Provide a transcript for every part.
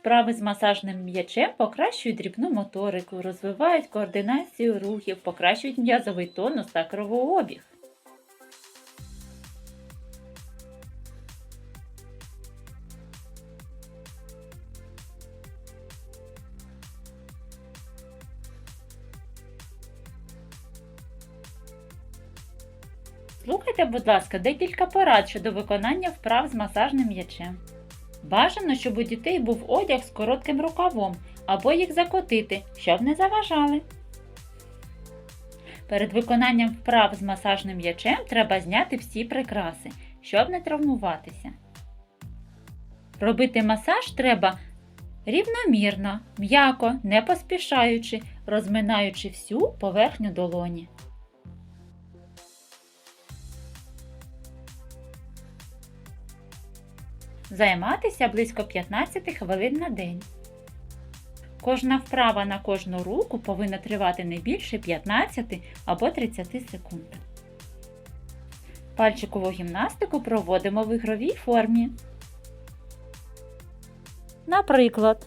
Вправи з масажним м'ячем покращують дрібну моторику, розвивають координацію рухів, покращують м'язовий тонус та кровообіг. Слухайте, будь ласка, декілька порад щодо виконання вправ з масажним м'ячем. Бажано, щоб у дітей був одяг з коротким рукавом або їх закотити, щоб не заважали. Перед виконанням вправ з масажним м'ячем треба зняти всі прикраси, щоб не травмуватися. Робити масаж треба рівномірно, м'яко, не поспішаючи, розминаючи всю поверхню долоні. Займатися близько 15 хвилин на день. Кожна вправа на кожну руку повинна тривати не більше 15 або 30 секунд. Пальчикову гімнастику проводимо в ігровій формі. Наприклад,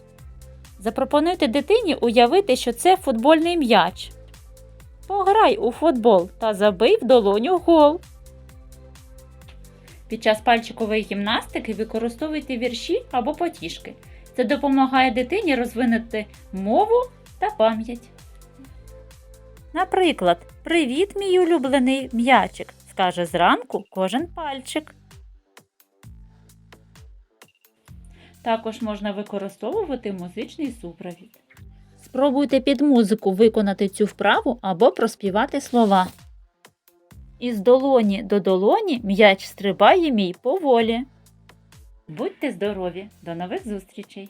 запропонуйте дитині уявити, що це футбольний м'яч. Пограй у футбол та забий в долоню гол. Під час пальчикової гімнастики використовуйте вірші або потішки. Це допомагає дитині розвинути мову та пам'ять. Наприклад, Привіт, мій улюблений м'ячик, скаже зранку кожен пальчик. Також можна використовувати музичний супровід. Спробуйте під музику виконати цю вправу або проспівати слова. Із долоні до долоні м'яч стрибає мій поволі. Будьте здорові! До нових зустрічей!